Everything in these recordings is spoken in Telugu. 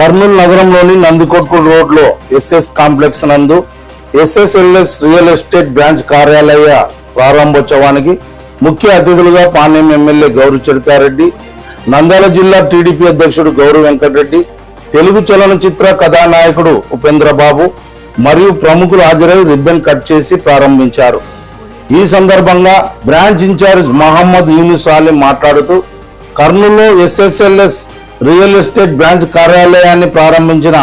కర్నూలు నగరంలోని నందికొట్కూరు రోడ్లో ఎస్ఎస్ కాంప్లెక్స్ నందు ఎస్ఎస్ఎల్ఎస్ రియల్ ఎస్టేట్ బ్రాంచ్ కార్యాలయ ప్రారంభోత్సవానికి ముఖ్య అతిథులుగా పాణ్యం ఎమ్మెల్యే గౌరు చరితారెడ్డి నంద్యాల జిల్లా టీడీపీ అధ్యక్షుడు గౌరు వెంకటరెడ్డి తెలుగు చలనచిత్ర కథానాయకుడు ఉపేంద్ర బాబు మరియు ప్రముఖులు హాజరై రిబ్బన్ కట్ చేసి ప్రారంభించారు. ఈ సందర్భంగా బ్రాంచ్ ఇన్ఛార్జ్ మహమ్మద్ యూనుస్ అలీ మాట్లాడుతూ కర్నూలులో ఎస్ఎస్ఎల్ఎస్ రియల్ ఎస్టేట్ బ్రాంచ్ కార్యాలయాన్ని ప్రారంభించిన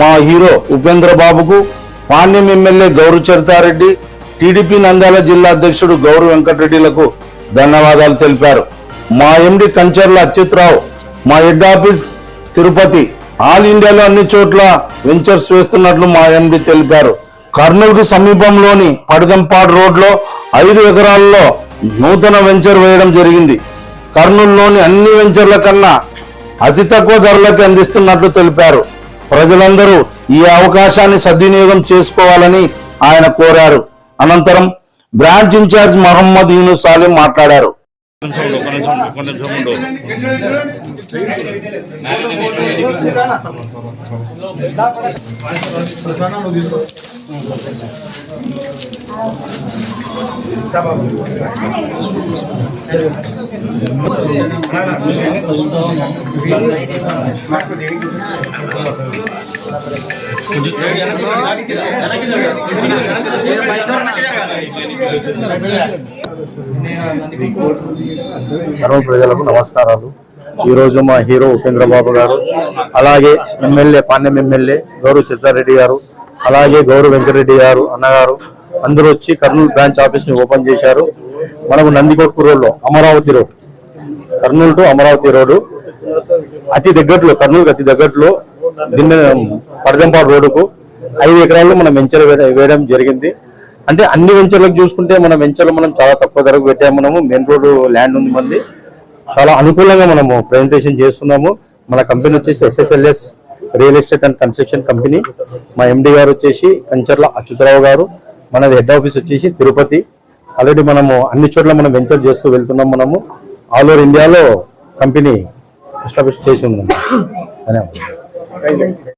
మా హీరో ఉపేంద్ర బాబుకు పాండ్యం ఎమ్మెల్యే గౌరు చరితారెడ్డి టీడీపీ నంద్యాల జిల్లా అధ్యక్షుడు గౌరు వెంకటరెడ్డిలకు ధన్యవాదాలు తెలిపారు. మా ఎండి కంచర్ల అచ్యుత్రావు మా హెడ్ ఆఫీస్ తిరుపతి ఆల్ ఇండియాలో అన్ని చోట్ల వెంచర్స్ వేస్తున్నట్లు మా ఎండి తెలిపారు. కర్నూలుకు సమీపంలోని పడిదంపాడు రోడ్లో ఐదు ఎకరాల్లో నూతన వెంచర్ వేయడం జరిగింది. కర్నూలులోని అన్ని వెంచర్ల కన్నా అతి తక్కువ ధరలకు అందిస్తున్నట్లు తెలిపారు. ప్రజలందరూ ఈ అవకాశాన్ని సద్వినియోగం చేసుకోవాలని ఆయన కోరారు. అనంతరం బ్రాంచ్ ఇన్ఛార్జ్ మహమ్మద్ యూనుస్ సాలిం మాట్లాడారు. కొంచెం కర్నూలు ప్రజలకు నమస్కారాలు. ఈరోజు మా హీరో ఉపేంద్ర బాబు గారు అలాగే ఎమ్మెల్యే పాండ్యం ఎమ్మెల్యే గౌరవ చిత్తారెడ్డి గారు అలాగే గౌరవ వెంకటరెడ్డి గారు అన్నగారు అందరూ వచ్చి కర్నూలు బ్రాంచ్ ఆఫీస్ని ఓపెన్ చేశారు. మనకు నందికొట్కు రోడ్లో Amaravati road. Kurnool to Amaravati road. అతి దగ్గరలో కర్నూలుకి అతి దగ్గరలో దిన్న పడదంపాడు రోడ్డుకు ఐదు ఎకరాల్లో మనం వెంచర్ వేయడం జరిగింది. అంటే అన్ని వెంచర్లకు చూసుకుంటే మన వెంచర్లు మనం చాలా తక్కువ ధరకు పెట్టాము. మనము మెయిన్ రోడ్డు ల్యాండ్ ఉంది మంది. చాలా అనుకూలంగా మనము ప్రెజెంటేషన్ చేస్తున్నాము. మన కంపెనీ వచ్చేసి SSLS real estate and construction company. మా ఎండి గారు వచ్చేసి కంచర్ల అచ్యుతరావు గారు. మనది హెడ్ ఆఫీస్ వచ్చేసి తిరుపతి. ఆల్రెడీ మనము అన్ని చోట్ల మనం వెంచర్ చేస్తూ వెళ్తున్నాం మనము. ఆల్ ఓవర్ ఇండియాలో కంపెనీ ఎస్టాబ్లిష్ చేసి ఉందండి ధన్యవాదాలు.